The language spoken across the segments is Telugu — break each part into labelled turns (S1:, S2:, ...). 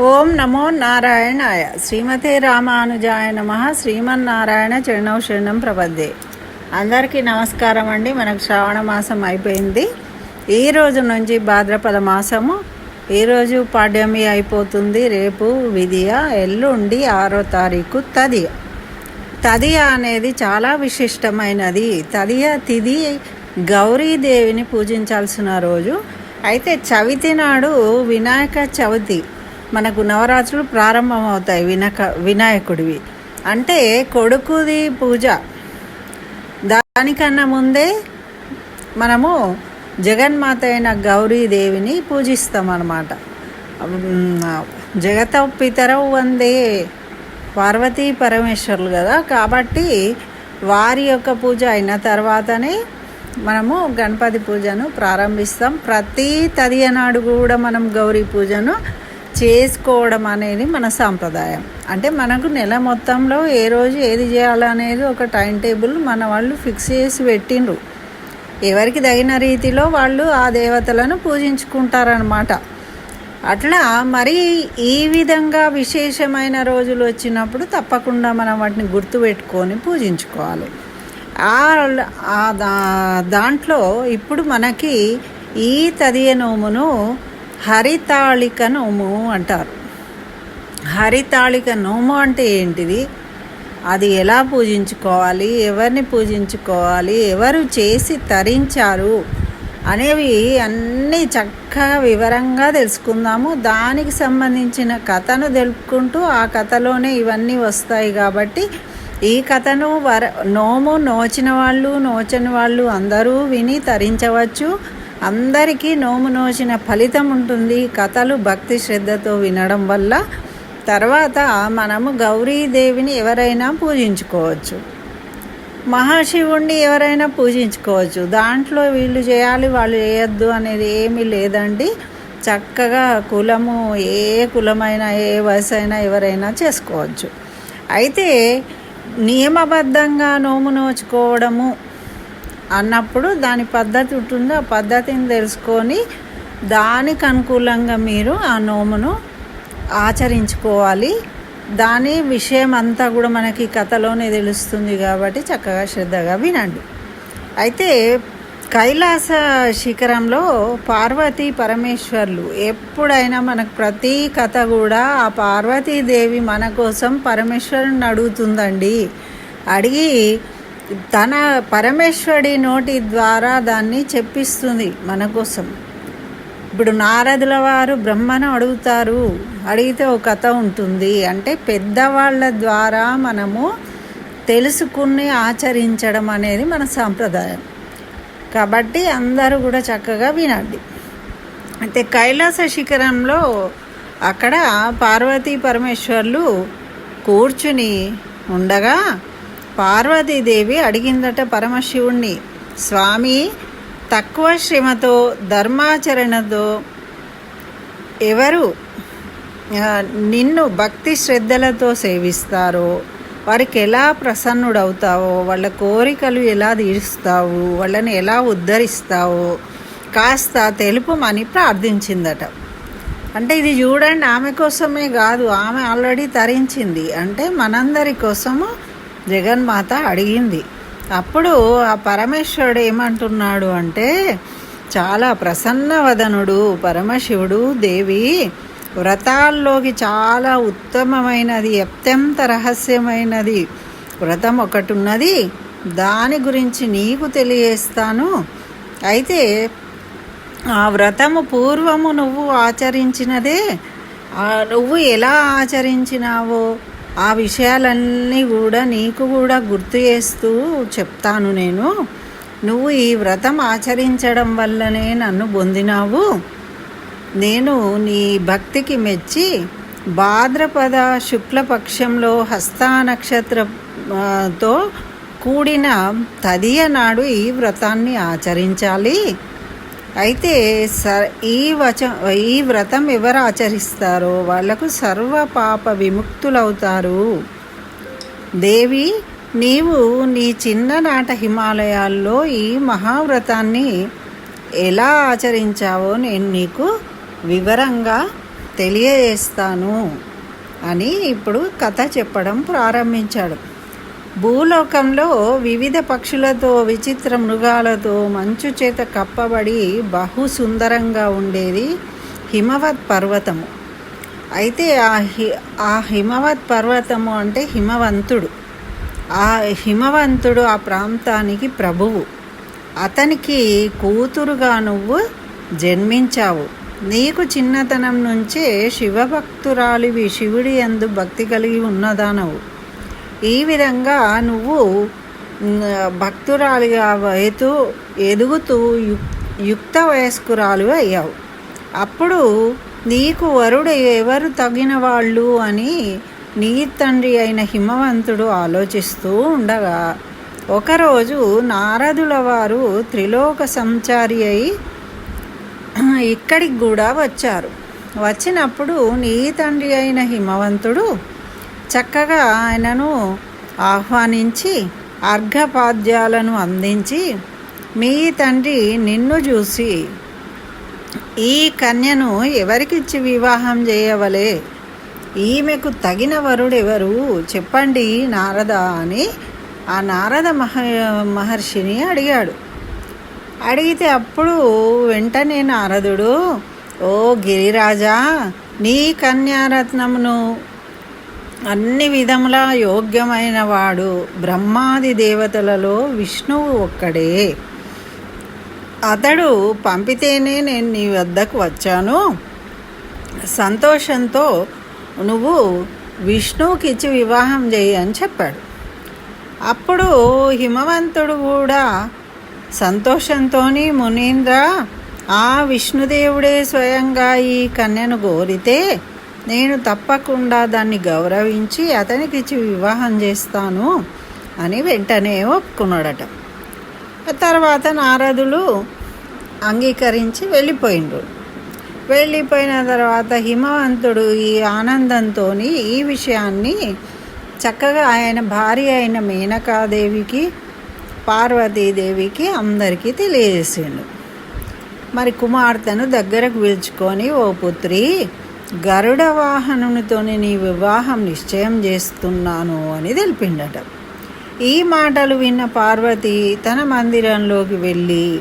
S1: ఓం నమో నారాయణాయ. శ్రీమతే రామానుజాయ నమ. శ్రీమన్నారాయణ చరణం శరణం ప్రపద్దే అందరికీ నమస్కారం అండి. మనకు శ్రావణ మాసం అయిపోయింది. ఈ రోజు నుంచి భాద్రపద మాసము. ఈరోజు పాడ్యమి అయిపోతుంది. రేపు విధియ. ఎల్లుండి ఆరో తారీఖు తదియ. తదియ అనేది చాలా విశిష్టమైనది. తదియ తిది గౌరీదేవిని పూజించాల్సిన రోజు. అయితే చవితి నాడు వినాయక చవితి మనకు నవరాత్రులు ప్రారంభమవుతాయి వినక వినాయకుడివి. అంటే కొడుకుది పూజ. దానికన్నా ముందే మనము జగన్మాత అయిన గౌరీదేవిని పూజిస్తాం అన్నమాట జగత పితరవు వందే పార్వతీ పరమేశ్వరులు కదా. కాబట్టి వారి యొక్క పూజ అయిన తర్వాతనే మనము గణపతి పూజను ప్రారంభిస్తాం. ప్రతి తదియనాడు కూడా మనం గౌరీ పూజను చేసుకోవడం అనేది మన సాంప్రదాయం. అంటే మనకు నెల మొత్తంలో ఏ రోజు ఏది చేయాలనేది ఒక టైం టేబుల్ మన వాళ్ళు ఫిక్స్ చేసి పెట్టిండ్రు. ఎవరికి తగిన రీతిలో వాళ్ళు ఆ దేవతలను పూజించుకుంటారనమాట అట్లా మరి ఈ విధంగా విశేషమైన రోజులు వచ్చినప్పుడు తప్పకుండా మనం వాటిని గుర్తుపెట్టుకొని పూజించుకోవాలి. ఆ దాంట్లో ఇప్పుడు మనకి ఈ తదియ నోమును హరితాళిక నోము అంటారు. హరితాళిక నోము అంటే ఏంటిది? అది ఎలా పూజించుకోవాలి? ఎవరిని పూజించుకోవాలి? ఎవరు చేసి తరించారు? అనేవి అన్నీ చక్కగా వివరంగా తెలుసుకుందాము. దానికి సంబంధించిన కథను తెలుపుకుంటూ ఆ కథలోనే ఇవన్నీ వస్తాయి కాబట్టి ఈ కథను వర నోము నోచిన వాళ్ళు నోచని వాళ్ళు అందరూ విని తరించవచ్చు. అందరికీ నోము నోచిన ఫలితం ఉంటుంది. కథలు భక్తి శ్రద్ధతో వినడం వల్ల తర్వాత మనము గౌరీదేవిని ఎవరైనా పూజించుకోవచ్చు. మహాశివుణ్ణి ఎవరైనా పూజించుకోవచ్చు. దాంట్లో వీళ్ళు చేయాలి వాళ్ళు చేయొద్దు అనేది ఏమీ లేదండి. చక్కగా కులము ఏ కులమైనా ఏ వయసు అయినా ఎవరైనా చేసుకోవచ్చు. అయితే నియమబద్ధంగా నోము నోచుకోవడము అన్నప్పుడు దాని పద్ధతి ఉంటుందో ఆ పద్ధతిని తెలుసుకొని దానికి అనుకూలంగా మీరు ఆ నోమును ఆచరించుకోవాలి. దాని విషయం అంతా కూడా మనకి కథలోనే తెలుస్తుంది కాబట్టి చక్కగా శ్రద్ధగా వినండి. అయితే కైలాస శిఖరంలో పార్వతీ పరమేశ్వర్లు ఎప్పుడైనా మనకు ప్రతి కథ కూడా ఆ పార్వతీదేవి మన కోసం పరమేశ్వరుని అడుగుతుందండి. అడిగి తన పరమేశ్వరుడి నోటి ద్వారా దాన్ని చెప్పిస్తుంది మన కోసం. ఇప్పుడు నారదుల వారు బ్రహ్మను అడుగుతారు అడిగితే ఒక కథ ఉంటుంది. అంటే పెద్దవాళ్ళ ద్వారా మనము తెలుసుకుని ఆచరించడం అనేది మన సాంప్రదాయం. కాబట్టి అందరూ కూడా చక్కగా వినండి. అయితే కైలాస శిఖరంలో అక్కడ పార్వతీ పరమేశ్వర్లు కూర్చుని ఉండగా పార్వతీదేవి అడిగిందట పరమశివుణ్ణి స్వామి తక్కువ శ్రమతో ధర్మాచరణతో ఎవరు నిన్ను భక్తి శ్రద్ధలతో సేవిస్తారో? వారికి ఎలా ప్రసన్నుడవుతావో? వాళ్ళ కోరికలు ఎలా తీరుస్తావు? వాళ్ళని ఎలా ఉద్ధరిస్తావో? కాస్త తెలుపమని ప్రార్థించిందట. అంటే ఇది చూడండి ఆమె కోసమే కాదు ఆమె ఆల్రెడీ తరించింది. అంటే మనందరి కోసము జగన్మాత అడిగింది. అప్పుడు ఆ పరమేశ్వరుడు ఏమంటున్నాడు అంటే చాలా ప్రసన్నవదనుడు పరమశివుడు దేవి వ్రతాల్లోకి చాలా ఉత్తమమైనది అత్యంత రహస్యమైనది. వ్రతం ఒకటి ఉన్నది దాని గురించి నీకు తెలియజేస్తాను. అయితే ఆ వ్రతము పూర్వము నువ్వు ఆచరించినదే నువ్వు ఎలా ఆచరించినావో ఆ విషయాలన్నీ కూడా నీకు కూడా గుర్తు చేస్తూ చెప్తాను నేను. నువ్వు ఈ వ్రతం ఆచరించడం వల్లనే నన్ను పొందినావు. నేను నీ భక్తికి మెచ్చి భాద్రపద శుక్లపక్షంలో హస్తా నక్షత్రతో కూడిన తదియ నాడు ఈ వ్రతాన్ని ఆచరించాలి. అయితే స ఈ వచ ఈ వ్రతం ఎవరు ఆచరిస్తారో వాళ్ళకు సర్వ పాప విముక్తులవుతారు. దేవి నీవు నీ చిన్ననాట హిమాలయాల్లో ఈ మహావ్రతాన్ని ఎలా ఆచరించావో నేను నీకు వివరంగా తెలియజేస్తాను అని ఇప్పుడు కథ చెప్పడం ప్రారంభించాడు. భూలోకంలో వివిధ పక్షులతో విచిత్ర మృగాలతో మంచు చేత కప్పబడి బహు సుందరంగా ఉండేది హిమవత్ పర్వతము. అయితే ఆ హి ఆ హిమవత్ పర్వతము అంటే హిమవంతుడు. ఆ హిమవంతుడు ఆ ప్రాంతానికి ప్రభువు. అతనికి కూతురుగా నువ్వు జన్మించావు. నీకు చిన్నతనం నుంచే శివభక్తురాలివి శివుడి ఎందు భక్తి కలిగి ఉన్నదానవు. ఈ విధంగా నువ్వు భక్తురాలిగా ఎతు ఎదుగుతూ యు- యుక్త వయస్కురాలు అయ్యావు. అప్పుడు నీకు వరుడు ఎవరు తగిన వాళ్ళు అని నీ తండ్రి అయిన హిమవంతుడు ఆలోచిస్తూ ఉండగా ఒకరోజు నారదుల వారు త్రిలోక సంచారి అయి ఇక్కడికి కూడా వచ్చారు. వచ్చినప్పుడు నీ తండ్రి అయిన హిమవంతుడు చక్కగా ఆయనను ఆహ్వానించి అర్ఘపాద్యాలను అందించి మీ తండ్రి నిన్ను చూసి ఈ కన్యను ఎవరికిచ్చి వివాహం చేయవలే? ఈమెకు తగిన వరుడెవరు? చెప్పండి నారద అని ఆ నారద మహ మహర్షిని అడిగాడు. అడిగితే అప్పుడు వెంటనే నారదుడు ఓ గిరిరాజా నీ కన్యారత్నమును అన్ని విధముల యోగ్యమైన వాడు బ్రహ్మాది దేవతలలో విష్ణువు ఒక్కడే. అతడు పంపితేనే నేను నీ వద్దకు వచ్చాను. సంతోషంతో నువ్వు విష్ణువుకి ఇచ్చి వివాహం చేయి అని చెప్పాడు. అప్పుడు హిమవంతుడు కూడా సంతోషంతో మునీంద్ర ఆ విష్ణుదేవుడే స్వయంగా ఈ కన్యను కోరితే నేను తప్పకుండా దాన్ని గౌరవించి అతనికి ఇచ్చి వివాహం చేస్తాను అని వెంటనే ఒప్పుకున్నాడట. తర్వాత నారదులు అంగీకరించి వెళ్ళిపోయిండ్రు. వెళ్ళిపోయిన తర్వాత హిమవంతుడు ఈ ఆనందంతో ఈ విషయాన్ని చక్కగా ఆయన భార్య అయిన మేనకాదేవికి పార్వతీదేవికి అందరికీ తెలియజేసిండు. మరి కుమార్తెను దగ్గరకు పిలుచుకొని ఓ పుత్రి గరుడ వాహనునితోని నీ వివాహం నిశ్చయం చేస్తున్నాను అని తెలిపిండట. ఈ మాటలు విన్న పార్వతి తన మందిరంలోకి వెళ్ళి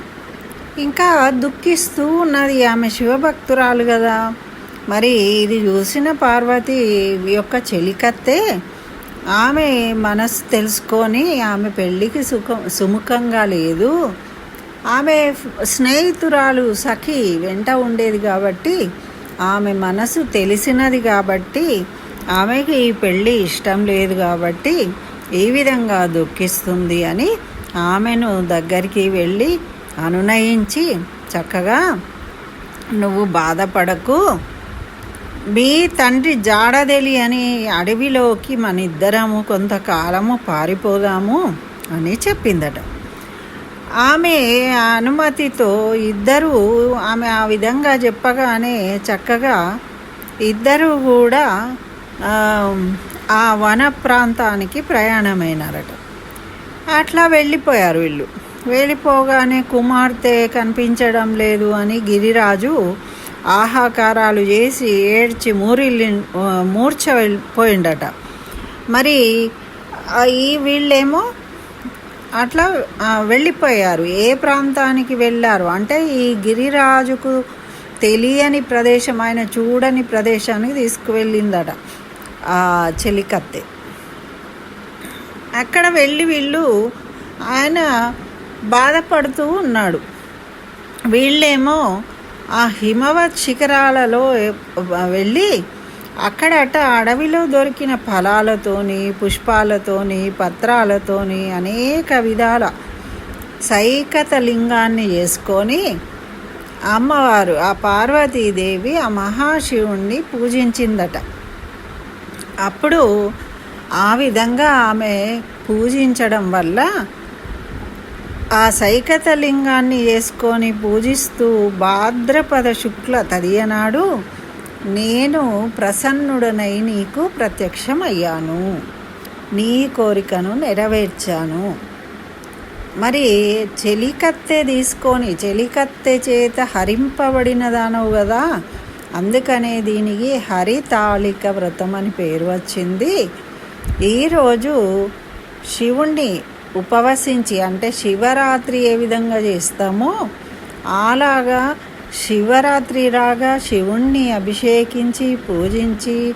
S1: ఇంకా దుఃఖిస్తూ ఉన్నది ఆమె శివభక్తురాలు కదా మరి ఇది చూసిన పార్వతి యొక్క చెలికత్తే ఆమె మనసు తెలుసుకొని ఆమె పెళ్ళికి సుఖం సుముఖంగా లేదు. ఆమె స్నేహితురాలు సఖి వెంట ఉండేది కాబట్టి ఆమె మనసు తెలిసినది కాబట్టి ఆమెకి ఈ పెళ్ళి ఇష్టం లేదు కాబట్టి ఈ విధంగా దుఃఖిస్తుంది అని ఆమెను దగ్గరికి వెళ్ళి అనునయించి చక్కగా నువ్వు బాధపడకు. మీ తండ్రి జాడదెలి అని అడవిలోకి మన ఇద్దరము కొంతకాలము పారిపోదాము అని చెప్పిందట. ఆమె అనుమతితో ఇద్దరు ఆమె ఆ విధంగా చెప్పగానే చక్కగా ఇద్దరు కూడా ఆ, వన ప్రాంతానికి ప్రయాణమైనారట. అట్లా వెళ్ళిపోయారు వీళ్ళు. వెళ్ళిపోగానే కుమార్తె కనిపించడం లేదు అని గిరిరాజు ఆహాకారాలు చేసి ఏడ్చి మూరిల్లి మూర్చ వెళ్ళిపోయిండట మరి ఈ వీళ్ళేమో అట్లా వెళ్ళిపోయారు. ఏ ప్రాంతానికి వెళ్ళారు? అంటే ఈ గిరిరాజుకు తెలియని ప్రదేశం ఆయన చూడని ప్రదేశానికి తీసుకువెళ్ళిందట ఆ చెలికత్తె. అక్కడ వెళ్ళి వీళ్ళు ఆయన బాధపడుతూ ఉన్నాడు. వీళ్ళేమో ఆ హిమవత్ శిఖరాలలో వెళ్ళి అక్కడట అడవిలో దొరికిన ఫలాలతోని పుష్పాలతోని పత్రాలతోని అనేక విధాల సైకత లింగాన్ని చేసుకొని అమ్మవారు ఆ పార్వతీదేవి ఆ మహాశివుణ్ణి పూజించిందట. అప్పుడు ఆ విధంగా ఆమె పూజించడం వల్ల ఆ సైకత లింగాన్ని వేసుకొని పూజిస్తూ భాద్రపద శుక్ల తదియనాడు నేను ప్రసన్నుడనై నీకు ప్రత్యక్షమయ్యాను. నీ కోరికను నెరవేర్చాను. మరి చెలికత్తె తీసుకొని చెలికత్తె చేత హరింపబడిన దానవు కదా. అందుకనే దీనికి హరితాళిక వ్రతం అని పేరు వచ్చింది. ఈరోజు శివుణ్ణి ఉపవసించి అంటే శివరాత్రి ఏ విధంగా చేస్తామో అలాగా శివరాత్రి రాగా శివుణ్ణి అభిషేకించి పూజించి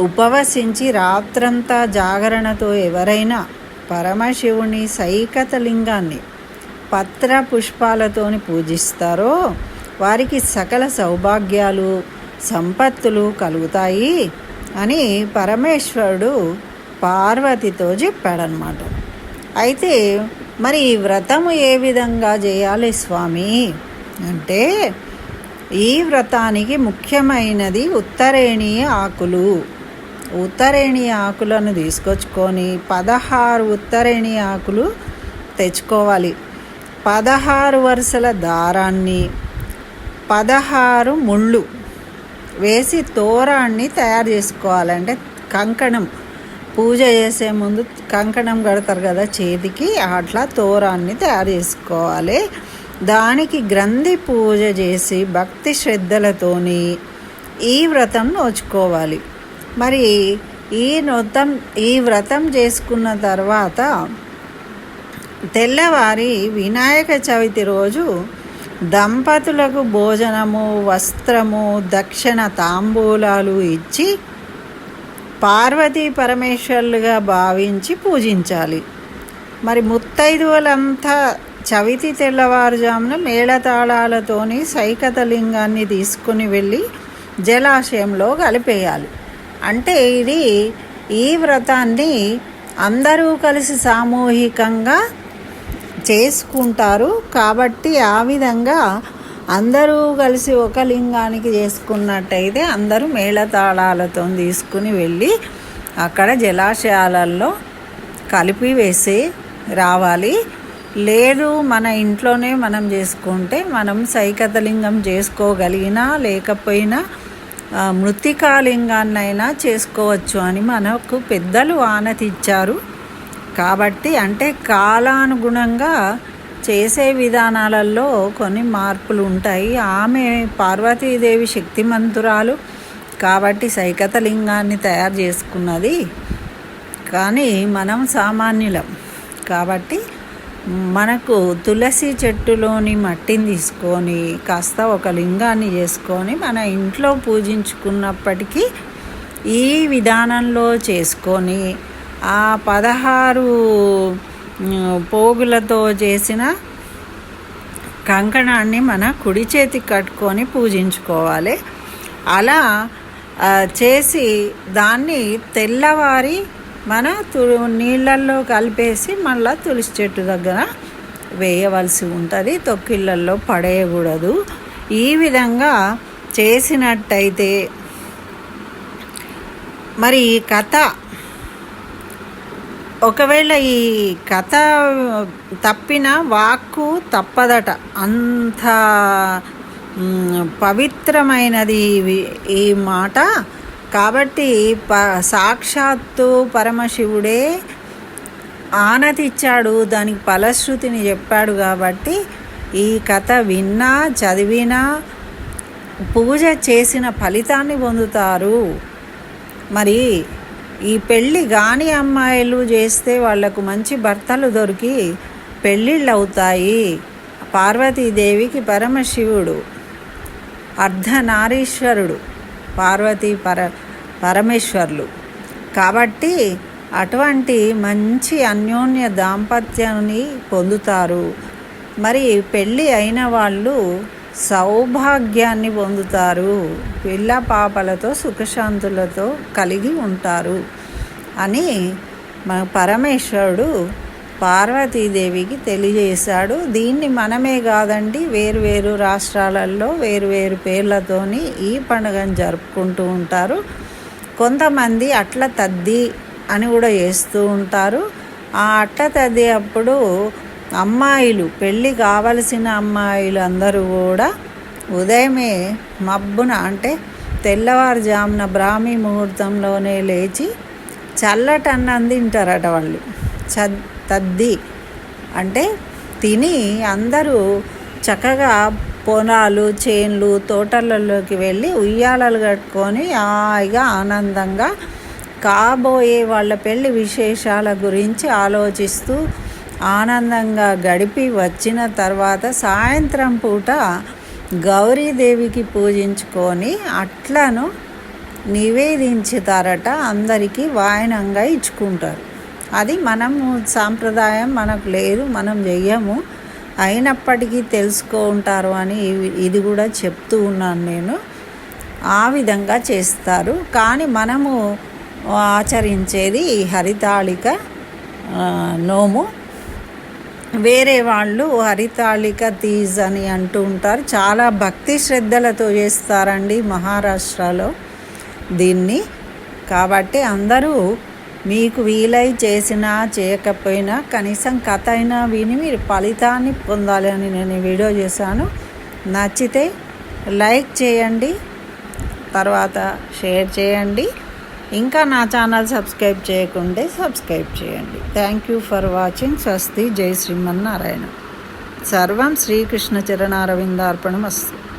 S1: ఉపవసించి రాత్రంతా జాగరణతో ఎవరైనా పరమశివుని సైకత లింగాన్ని పత్ర పుష్పాలతోని పూజిస్తారో వారికి సకల సౌభాగ్యాలు సంపత్తులు కలుగుతాయి అని పరమేశ్వరుడు పార్వతితో చెప్పాడనమాట అయితే మరి ఈ వ్రతము ఏ విధంగా చేయాలి స్వామి? అంటే ఈ వ్రతానికి ముఖ్యమైనది ఉత్తరేణి ఆకులు. ఉత్తరేణి ఆకులను తీసుకొచ్చుకొని పదహారు ఉత్తరేణి ఆకులు తెచ్చుకోవాలి. పదహారు వరుసల దారాన్ని పదహారు ముళ్ళు వేసి తోరాన్ని తయారు చేసుకోవాలంటే కంకణం పూజ చేసే ముందు కంకణం కడతారు కదా చేతికి అట్లా తోరాన్ని తయారు చేసుకోవాలి. దానికి గ్రంథి పూజ చేసి భక్తి శ్రద్ధలతోని ఈ వ్రతం నోచుకోవాలి. మరి ఈ వ్రతం ఈ వ్రతం చేసుకున్న తర్వాత తెల్లవారి వినాయక చవితి రోజు దంపతులకు భోజనము వస్త్రము దక్షిణ తాంబూలాలు ఇచ్చి పార్వతీ పరమేశ్వర్లుగా భావించి పూజించాలి. మరి ముత్తైదువులంతా చవితి తెల్లవారుజామున మేళతాళాలతోని సైకత లింగాన్ని తీసుకుని వెళ్ళి జలాశయంలో కలిపేయాలి. అంటే ఇది ఈ వ్రతాన్ని అందరూ కలిసి సామూహికంగా చేసుకుంటారు. కాబట్టి ఆ విధంగా అందరూ కలిసి ఒక లింగానికి చేసుకున్నట్టయితే అందరూ మేళతాళాలతో తీసుకుని వెళ్ళి అక్కడ జలాశయాలలో కలిపి వేసి రావాలి. లేదు మన ఇంట్లోనే మనం చేసుకుంటే మనం సైకతలింగం చేసుకోగలిగినా లేకపోయినా మృతికాలింగాన్నైనా చేసుకోవచ్చు అని మనకు పెద్దలు ఆనతిచ్చారు. కాబట్టి అంటే కాలానుగుణంగా చేసే విధానాలలో కొన్ని మార్పులు ఉంటాయి ఆమె పార్వతీదేవి శక్తిమంతురాలు కాబట్టి సైకత లింగాన్ని తయారు చేసుకున్నది. కానీ మనం సామాన్యులం కాబట్టి మనకు తులసి చెట్టులోని మట్టిని తీసుకొని కాస్త ఒక లింగాన్ని చేసుకొని మన ఇంట్లో పూజించుకున్నప్పటికీ ఈ విధానంలో చేసుకొని ఆ పదహారు పోగులతో చేసిన కంకణాన్ని మన కుడి చేతికి కట్టుకొని పూజించుకోవాలి. అలా చేసి దాన్ని తెల్లవారి మన తు నీళ్ళల్లో కలిపేసి మళ్ళీ తులసి చెట్టు దగ్గర వేయవలసి ఉంటుంది. తొక్కిళ్ళల్లో పడేయకూడదు. ఈ విధంగా చేసినట్టయితే మరి ఈ కథ ఒకవేళ ఈ కథ తప్పిన వాక్కు తప్పదట. అంత పవిత్రమైనది ఈ మాట కాబట్టి ప సాక్షాత్తు పరమశివుడే ఆనతిచ్చాడు దానికి ఫలశ్రుతిని చెప్పాడు కాబట్టి ఈ కథ విన్నా చదివినా పూజ చేసిన ఫలితాన్ని పొందుతారు. మరి ఈ పెళ్ళి గాని అమ్మాయిలు చేస్తే వాళ్ళకు మంచి భర్తలు దొరికి పెళ్ళిళ్ళు అవుతాయి పార్వతీదేవికి పరమశివుడు అర్ధనారీశ్వరుడు పార్వతీ పర పరమేశ్వర్లు. కాబట్టి అటువంటి మంచి అన్యోన్య దాంపత్యాన్ని పొందుతారు. మరి పెళ్ళి అయిన వాళ్ళు సౌభాగ్యాన్ని పొందుతారు. పిల్ల పాపలతో సుఖశాంతులతో కలిగి ఉంటారు అని మన పరమేశ్వరుడు పార్వతీదేవికి తెలియజేశాడు. దీన్ని మనమే కాదండి వేరు వేరు రాష్ట్రాలలో వేరు వేరు పేర్లతోని ఈ పండుగను జరుపుకుంటూ ఉంటారు. కొంతమంది అట్ల తద్ది అని కూడా చేస్తూ ఉంటారు. ఆ అట్ల తద్ది అప్పుడు అమ్మాయిలు పెళ్ళి కావలసిన అమ్మాయిలు అందరూ కూడా ఉదయమే మబ్బున అంటే తెల్లవారుజామున బ్రాహ్మీ ముహూర్తంలోనే లేచి చల్లటన్నం తింటారట వాళ్ళు. చ తద్ది అంటే తిని అందరూ చక్కగా పొలాలు చేన్లు తోటలలోకి వెళ్ళి ఉయ్యాలలు కట్టుకొని హాయిగా ఆనందంగా కాబోయే వాళ్ళ పెళ్ళి విశేషాల గురించి ఆలోచిస్తూ ఆనందంగా గడిపి వచ్చిన తర్వాత సాయంత్రం పూట గౌరీదేవికి పూజించుకొని అట్లను నివేదించుతారట. అందరికీ వాయనంగా ఇచ్చుకుంటారు. అది మనము సాంప్రదాయం మనకు లేదు మనం చెయ్యము. అయినప్పటికీ తెలుసుకుంటారు అని ఇది కూడా చెప్తూ ఉన్నాను నేను. ఆ విధంగా చేస్తారు. కానీ మనము ఆచరించేది ఈ హరితాళిక నోము. వేరే వాళ్ళు హరితాళిక తీజ్ అని అంటూ ఉంటారు. చాలా భక్తి శ్రద్ధలతో చేస్తారండి మహారాష్ట్రలో దీన్ని. కాబట్టి అందరూ మీకు వీలై చేసినా చేయకపోయినా కనీసం కథ అయినా విని మీరు ఫలితాన్ని పొందాలి అని నేను వీడియో చేశాను. నచ్చితే లైక్ చేయండి తర్వాత షేర్ చేయండి. ఇంకా నా ఛానల్ సబ్స్క్రైబ్ చేయకుంటే సబ్స్క్రైబ్ చేయండి. Thank you for watching. స్వస్తి. జై శ్రీమన్నారాయణ. సర్వం శ్రీకృష్ణ చరణారవిందార్పణం అస్తు